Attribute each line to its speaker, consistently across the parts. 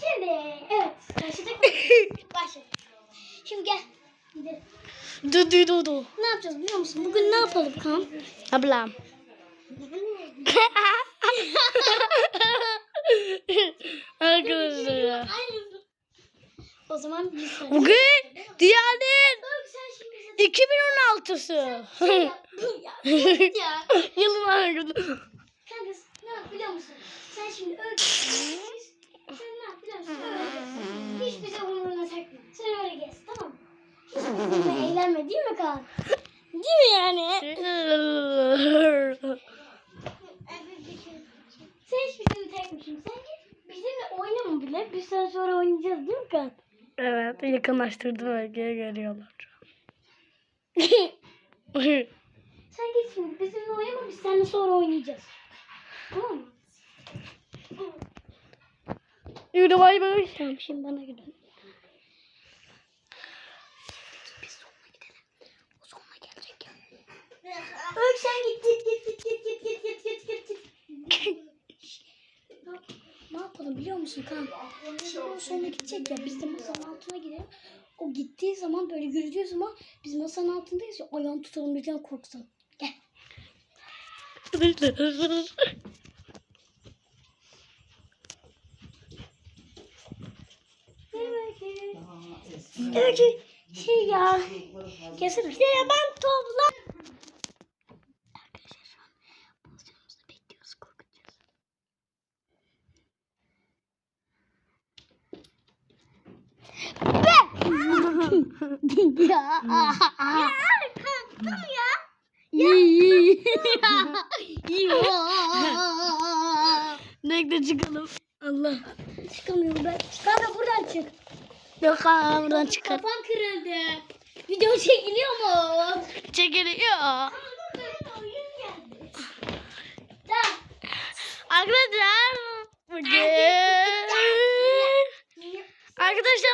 Speaker 1: Şimdi evet başladık? Başladık. Şimdi gel. Gidelim.
Speaker 2: Du du du du.
Speaker 1: Ne yapacağız biliyor musun? Bugün ne yapalım Kaan?
Speaker 2: Ablam. Arkadaşlar ya.
Speaker 1: O zaman bir söyle.
Speaker 2: Bugün dünyanın
Speaker 1: Bak sen şimdi
Speaker 2: 2016'sı.
Speaker 1: bize yap. ya.
Speaker 2: Yılın arkadaşı.
Speaker 1: Kanka ne yap biliyor musun? Sen şimdi öleceksin. Sen ne yap biliyor musun? Öleceksin. Hiç bize umuruna takma. Sen öyle gez tamam mı? Hiç bizimle eğlenme değil mi Kaan? Değil mi yani? Sen hiç bizimle takmışsın. Sen git bizimle oynama bile. Bir süre sonra oynayacağız değil mi Kaan?
Speaker 2: evet yakınlaştırdım öyküye görüyorlar.
Speaker 1: Sen git şimdi bizimle oynama biz seninle sonra oynayacağız. Tamam mı?
Speaker 2: Yürü bay bay.
Speaker 1: Tamam şimdi bana gidelim. Biz sonuna gidelim. O sonuna gelecek ya. Öyle sen git git git git git git git git git git git. Ne yapalım biliyor musun Kaan? Şimdi o sonra gidecek ya biz de masanın altına gidelim. O gittiği zaman böyle yürüdüğü zaman biz masanın altındayız ya ayağını tutalım birden korksun. Gel. Evet şey ya. Kesin işte ya ben topla. Ya. Ya kalktım ya. Ya. ya.
Speaker 2: Bekle çıkalım. Allah.
Speaker 1: Çıkamıyorum ben. Kanka buradan çık.
Speaker 2: Yok ha buradan çıkar.
Speaker 1: Kafam kırıldı. Video çekiliyor mu?
Speaker 2: Çekiliyor. Arkadaşlar bugün Arkadaşlar ka-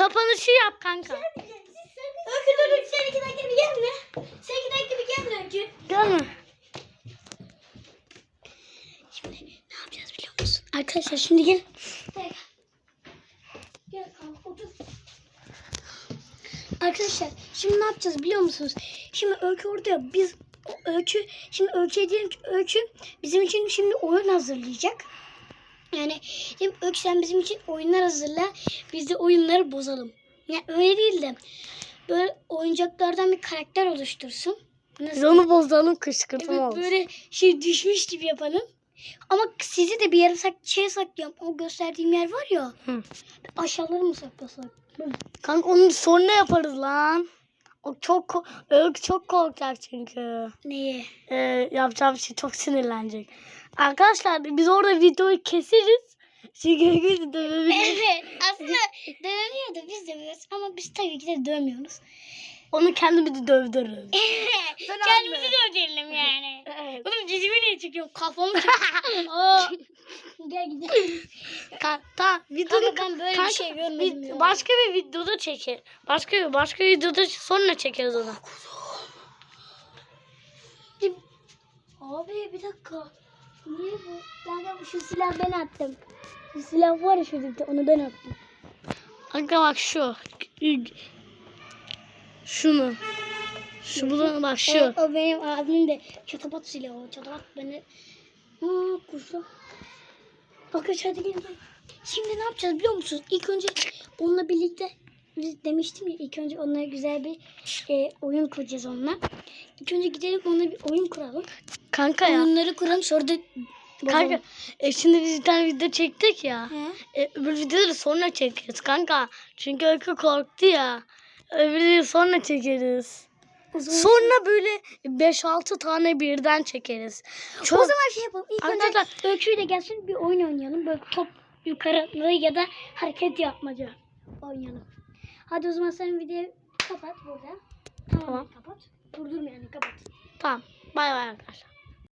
Speaker 2: kapanışı yap kanka.
Speaker 1: Öykü dur dur sen iki dakika bir gelme. Sen iki dakika bir gelme Öykü.
Speaker 2: Gelme.
Speaker 1: Şimdi ne yapacağız biliyor musun? Arkadaşlar şimdi gel. Gel. Gel kanka otur. Arkadaşlar şimdi ne yapacağız biliyor musunuz? Şimdi Öykü orada biz Öykü şimdi Öykü'ye diyelim ki Öykü bizim için şimdi oyun hazırlayacak. Yani şimdi Öykü sen bizim için oyunlar hazırla. Biz de oyunları bozalım. Yani öyle değil de böyle oyuncaklardan bir karakter oluştursun.
Speaker 2: Biz onu bozalım kışkırtma
Speaker 1: Evet,
Speaker 2: olsun.
Speaker 1: böyle şey düşmüş gibi yapalım. Ama sizi de bir yere sak şey saklayalım. O gösterdiğim yer var ya.
Speaker 2: Hı.
Speaker 1: Aşağıları mı saklasak?
Speaker 2: Kanka onu sonra yaparız lan. O çok Öykü çok korkacak çünkü.
Speaker 1: Neye?
Speaker 2: Ee, yapacağı bir şey çok sinirlenecek. Arkadaşlar biz orada videoyu keseriz. Çünkü Öykü dövebilir.
Speaker 1: Evet. Aslında dövemiyor da biz dövüyoruz. Ama biz tabii ki de dövmüyoruz.
Speaker 2: Onu kendimizi dövdürürüz.
Speaker 1: Kendimizi dövdürelim yani.
Speaker 2: Evet.
Speaker 1: Oğlum cicimi niye çekiyorum? Kafamı çekiyorum. Gel gidelim.
Speaker 2: Ka- ta, videonu
Speaker 1: Kanka ben böyle bir şey görmedim ya.
Speaker 2: Başka bir videoda çeker. Başka bir başka videoda sonra çekeriz onu.
Speaker 1: Abi bir dakika. Niye bu? De şu silah ben attım. Şu silah var ya şurada onu ben attım.
Speaker 2: Kanka bak şu. Şunu. Şu bunu bak şu.
Speaker 1: O, o benim abimin de çatapat silahı o. Çatapat beni. Aa kuşu. Arkadaşlar hadi gelin. Şimdi ne yapacağız biliyor musunuz? İlk önce onunla birlikte demiştim ya ilk önce onlara güzel bir e, oyun kuracağız onunla. İlk önce gidelim onunla bir oyun kuralım.
Speaker 2: Kanka ya.
Speaker 1: Oyunları kuralım sonra da
Speaker 2: Kanka e, şimdi biz bir tane video çektik ya.
Speaker 1: He?
Speaker 2: E, öbür videoları sonra çekeriz kanka. Çünkü Öykü korktu ya. Öbür videoyu sonra çekeriz. Sonra böyle 5-6 tane birden çekeriz. Çok
Speaker 1: o zaman şey yapalım. İlk önce
Speaker 2: Arkadaşlar-
Speaker 1: Öykü'yle gelsin bir oyun oynayalım. Böyle top yukarı ya da hareket yapmaca oynayalım. Hadi o zaman sen videoyu kapat burada. Tamam,
Speaker 2: Tamam.
Speaker 1: kapat. Durdurma yani kapat.
Speaker 2: tamam. Bay bay arkadaşlar.